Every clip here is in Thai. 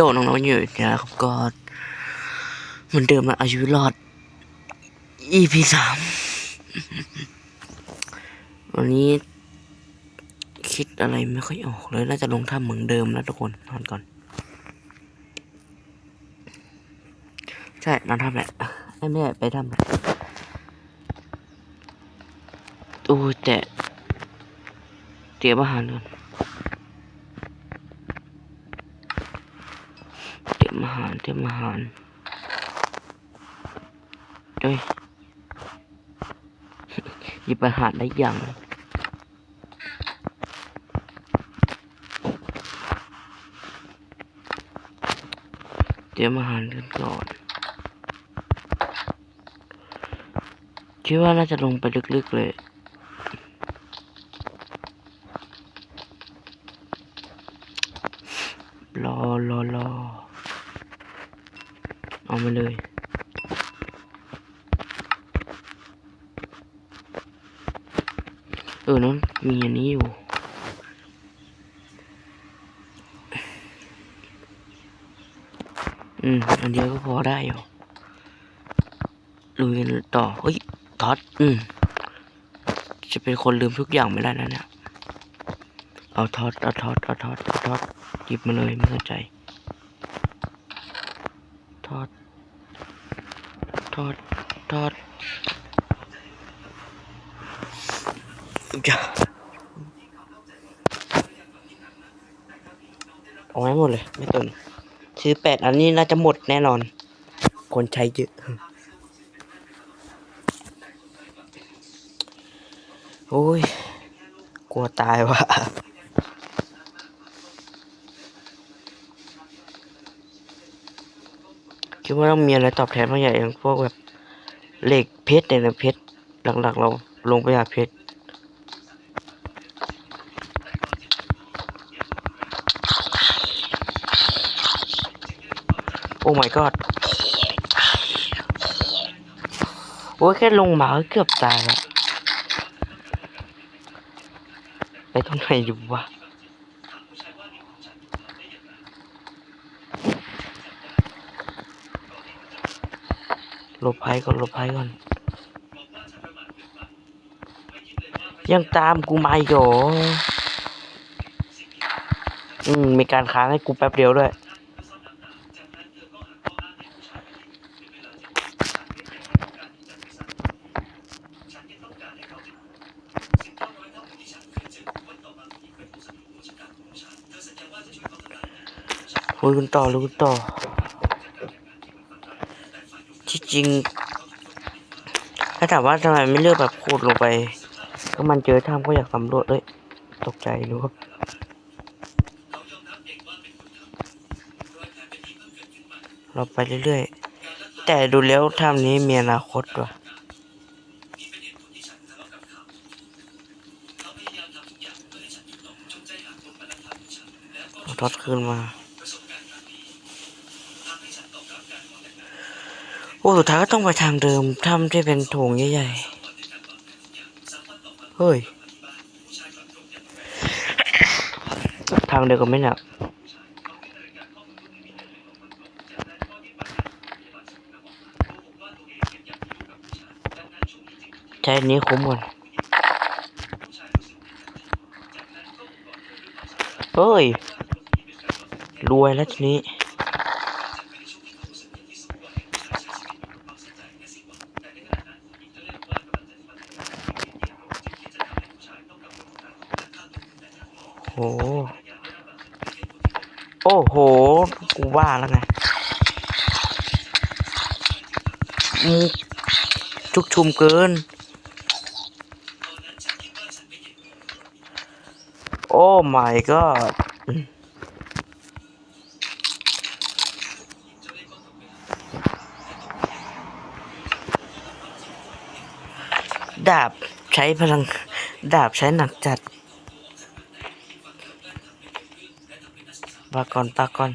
โยน้องๆอยู่นะครับก็เหมือนเดิมนะอายุรอด EP สามวันนี้คิดอะไรไม่ค่อยออกเลยน่าจะลงท่าเหมือนเดิมนะทุกคนนอนก่อน ใช่นอนทำแหละไม่ไม่ได้ไปทำแหละโอ้แต่เตรียมอาหารก่อนเตรียม อาหารเตรียมอาหารเอ้ยหยิบอาหารได้ยังเตรียมอาหารกันก่อนคิดว่าน่าจะลงไปลึกๆเลยรอรอรอ เอามาเลย เออนั้นมีอันนี้อยู่อืม อันเดียวก็พอได้อยู่ลุยกันต่อเฮ้ยท็อตอืม จะเป็นคนลืมทุกอย่างไม่ได้แล้วเนี่ย เอาท็อตเอาท็อตเอาท็อตเอาท็อตหยิบมาเลยไม่สนใจทอด อดทอดอย่าเอาไว้หมดเลย ไม่ตนซื้อแปดอันนี้น่าจะหมดแน่นอน คนใช้เยอะโอ้ย กลัวตายว่ะ คิดว่าต้องมีอะไรตอบแทนบางอย่างอย่างพวกแบบเหล็กเพชรเนี่ยนะเพชรหลักๆ เราลงไปหาเพชรโอ้ my god โอ้ยแค่ลงมาก็เกือบตายแล้วไปตรงไหนดูวะ ลบภัยก่อนหลบภัยก่อน ยังตามกูมาอีกเหรออืมมีการค้างให้กูแป๊บเดียวด้วย คุยกันต่อรู้กันต่อ จริง ถ้าถามว่าทำไมไม่เลือกแบบพูดลงไป ก็มันเจอถ้ำก็อยากสำรวจเลยตกใจดูครับเราไปเรื่อยๆ แต่ดูแล้วถ้ำนี้มีอนาคตว่ะเอาทอดคืนมา อ้สุดท้ายก็ต้องไปทางเดิมถ้ำที่เป็นโถงใหญ่ๆ เฮ้ย ทางเดียวกันไหมเนี่ยใช้นี้คุ้มก่อนเฮ้ย รวยแล้วทีนี้ โอ้โห โอ้โห กูว่าแล้วไงอืมชุกชุมเกิน โอ้ my god อืมดาบใช้พลัง ดาบใช้หนักจัด ปาก่อนปาก่อน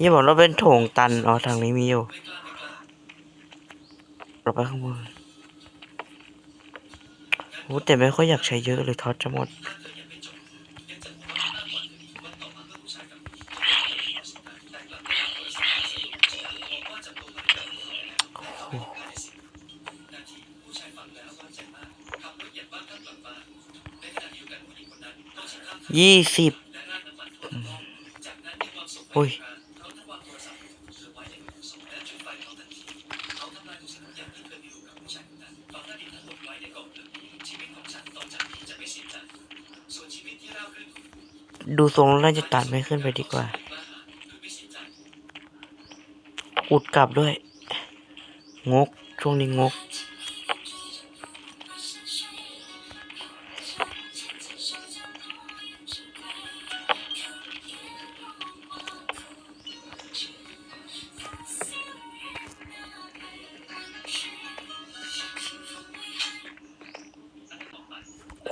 ยี่บอกเราเป็นโถงตันอ๋อทางนี้มีอยู่เราไปข้างบนโอ้แต่ไม่ค่อยอยากใช้เยอะเลยทอดจะหมด ยี่สิบโอ้ยดูทรงแล้วน่าจะตัดไม่ขึ้นไปดีกว่า อุดกลับด้วย งก ช่วงนี้งก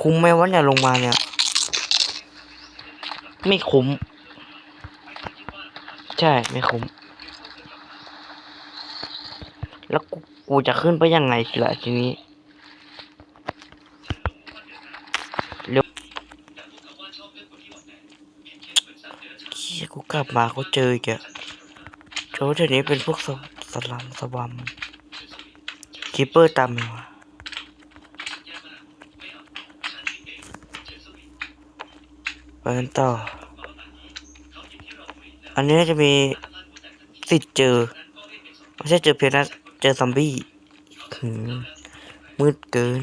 คุ้มไหมวะเนี่ยลงมาเนี่ย ไม่คุ้ม ใช่ไม่คุ้ม แล้วกูกูจะขึ้นไปยังไงล่ะทีนี้เร็วกูกลับมาก็เจออีกอะโจเดี๋ยวนี้เป็นพวกสสลัมสวัมคิปเปอร์ตามมาวะ ไปกันต่อ อันนี้น่าจะมีสิทธิ์เจอ ไม่ใช่เจอเพียงนะเจอซอมบี้หืมมืดเกิน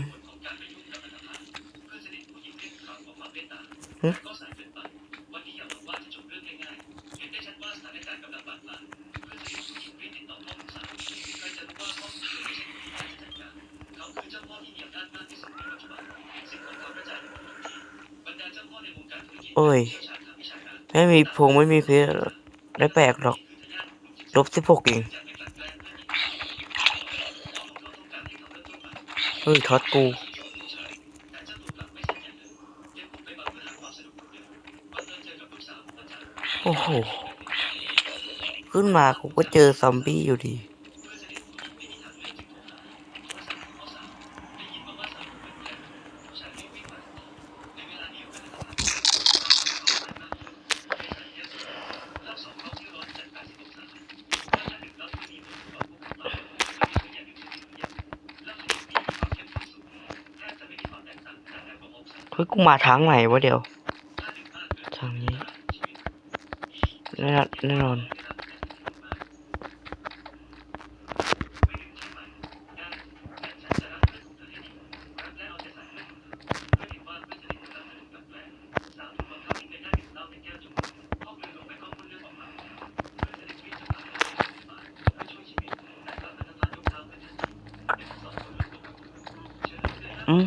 โอ้ย ไม่มีพงไม่มีเพชรได้แปลกหรอก ลบสิบหกเองเฮ้ยท็อตกูโอ้โห ขึ้นมากูก็เจอซอมบี้อยู่ดี กูมาทางไหนวะเดี๋ยว ทางนี้แน่นอนแน่นอนอืม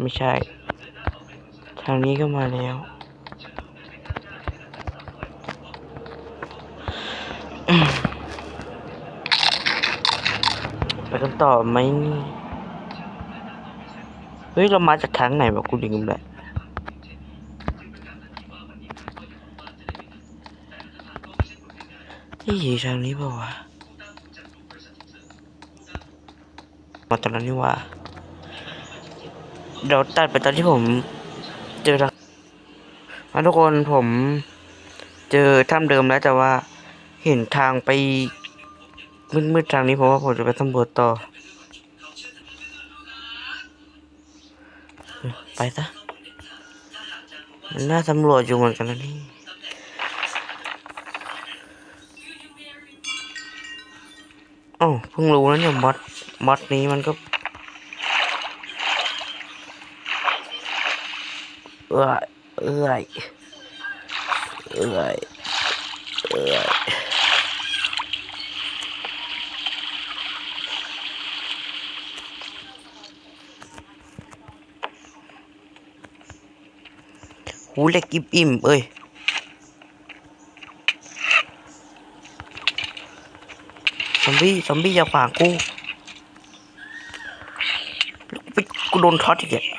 ไม่ใช่ ทางนี้ก็มาแล้ว ไปกันต่อไหมนี่ เฮ้ย เรามาจากทางไหนวะกูลืมเลยนี่ทางนี้เปล่าวะมาตอนนั้นนี่ว่า เดี๋ยวตัดไปตอนที่ผม เจอทางมาทุกคนผมเจอถ้ำเดิมแล้วแต่ว่าเห็นทางไปมืดๆทางนี้ผมว่าผมจะไปสำรวจต่อเออไปซะมันน่าสำรวจอยู่เหมือนกันนะนี่อ๋อเพิ่งรู้นะเนี่ยมอดมอดนี้มันก็ เอ้ยเอ้ยเอ้ยเอ้ยหูเล็กอิ่มอิ่มเอ้ยซอมบี้ซอมบี้อย่าขวางกูกูไปกูโดนท็อตอีกอะร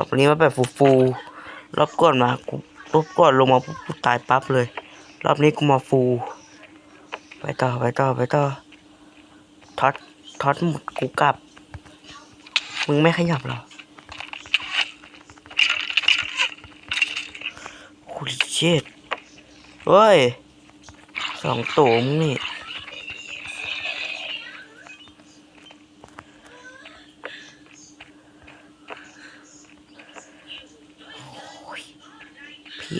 อบนี้มาแบบฟูๆรอบก่อนมากูรอบก่อนลงมาปุ๊บกูตายปั๊บเลย รอบนี้กูมาฟู ไปต่อไปต่อไปต่อท็อตท็อตหมดกูกลับ มึงไม่ขยับหรอโอ้ยเชิดเฮ้ยสองตัวมึงนี่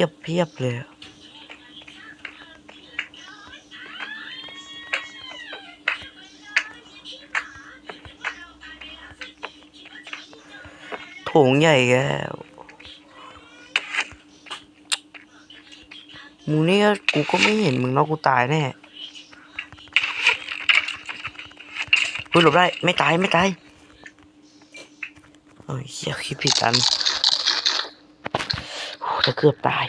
ยบเพียบเลยอะโถงใหญ่แกมึงนี่กูก็ไม่เห็นมึงเนาะกูตายแน่เฮ้ยหลบได้ ไม่ตาย ไม่ตาย โอ้ยเหี้ยคิดผิดอัน จะเกือบตาย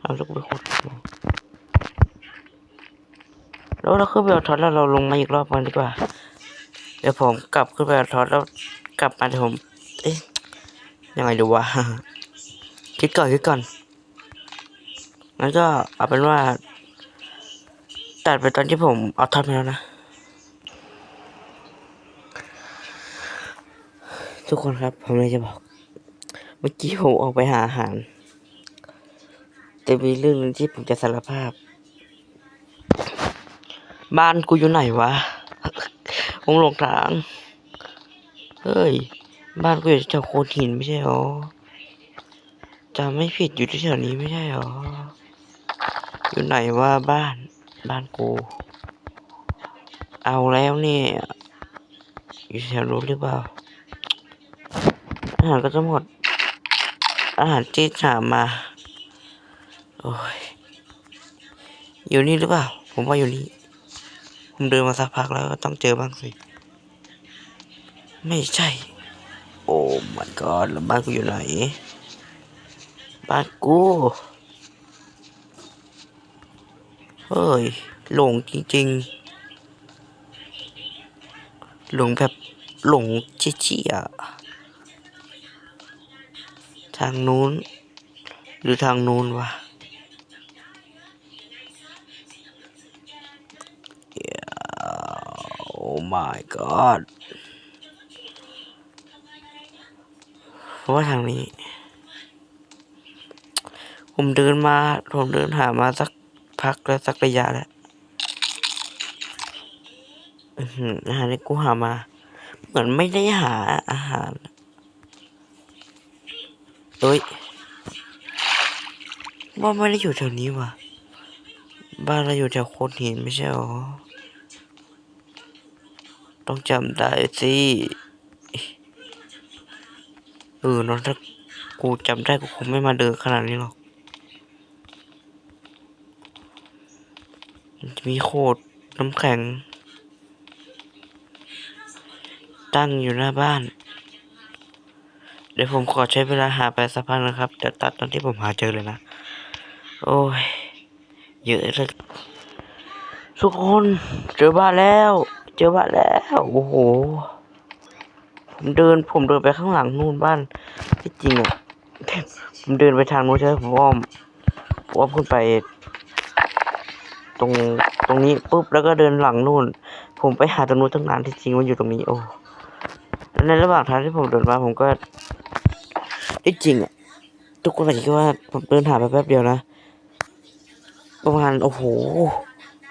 เอาลูกไปขุดแล้วเราขึ้นไปเอาท็อตแล้วเราลงมาอีกรอบกันดีกว่า เดี๋ยวผมกลับขึ้นไปเอาท็อตแล้วกลับมาเดี๋ยวผม เอ๊ะยังไงดูวะคิดก่อนคิดก่อนงั้นก็เอาเป็นว่า ตัดไปตอนที่ผมเอาท็อตมาแล้วนะ ทุกคนครับ ผมเลยจะบอก เมื่อกี้ผมออกไปหาอาหารแต่มีเรื่องหนึงที่ผมจะสารภาพ บ้านกูอยู่ไหนวะผมหลงทาง เฮ้ย บ้านกูอยู่แถวโคนหินไม่ใช่หรอจำไม่ผิดอยู่ที่แถวนี้ไม่ใช่หรอ อยู่ไหนว่าบ้าน บ้านกู เอาแล้วเนี่ย อยู่แถวนู้นหรือเปล่า อาหารก็จะหมด อาหารที่หามา โอ้ย อยู่นี่หรือเปล่า ผมว่าอยู่นี่ ผมเดินมาสักพักแล้วก็ต้องเจอบ้างสิ ไม่ใช่ โอ้ my god แล้วบ้านกูอยู่ไหน บ้านกู เฮ้ย หลงจริง ๆ หลงแบบหลงเชี่ยๆ ทางนู้น หรือทางนู้นวะโอ้ my god เพราะว่าทางนี้ ผมเดินมา ผมเดินหามาสักพักแล้วสักระยะแล้วอื้อาหารที่กูหามา เหมือนไม่ได้หาอาหาร เอ้ยว่าไม่ได้อยู่แถวนี้ว่ะ บ้านเราอยู่แถวโคนหินไม่ใช่หรอ ต้องจำได้สิเออนอะถ้ากูจำได้กูคงไม่มาเดินขนาดนี้หรอกมีโคดน้ำแข็ง ตั้งอยู่หน้าบ้าน เดี๋ยวผมขอใช้เวลาหาไปสักพักนะครับเดี๋ยวตัดตอนที่ผมหาเจอเลยนะ โอ้ย เยอะเลยทุกคนเจอบ้านแล้ว เจอบ้านแล้ว โอ้โห ผมเดินผมเดินไปข้างหลังนู่นบ้านที่จริงอะผมเดินไปทางนู้นใช่ไหมผมอ้อมผมอ้อมขึ้นไป ตรงตรงนี้ปุ๊บแล้วก็เดินหลังนู่น ผมไปหาตรงนู้นตั้งนานที่จริงมันอยู่ตรงนี้โอ้แล้วในระหว่างทางที่ผมเดินมาผมก็ ที่จริงอะทุกคนอาจจะคิดว่าผมเดินหาไปแป๊บเดียวนะ ประมาณโอ้โห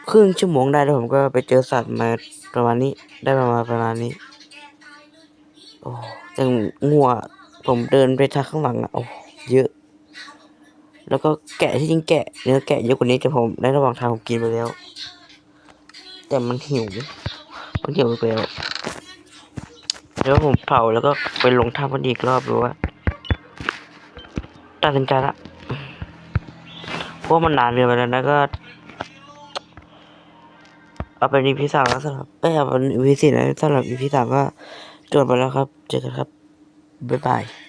ครึ่งชั่วโมงได้แล้วผมก็ไปเจอสัตว์มาประมาณนี้ได้ประมาณประมาณนี้ โอ้แต่งัวผมเดินไปทางข้างหลังอะโอ้เยอะ แล้วก็แกะที่จริงแกะเนื้อแกะเยอะกว่านี้แต่ผมในระหว่างทางผมกินไปแล้ว แต่มันหิวมันหิวไปแล้วแล้วผมเผาแล้วก็ไปลงท่ามันอีกรอบดูว่า ตัดสินใจละเพราะว่ามันนานเกินไปแล้วนะก็เอาเป็น EP สามแล้วสำหรับเอ้ยเอาเป็น EP สี่แล้วสำหรับ EP สามก็จบไปแล้วครับ เจอกันครับ บ๊ายบาย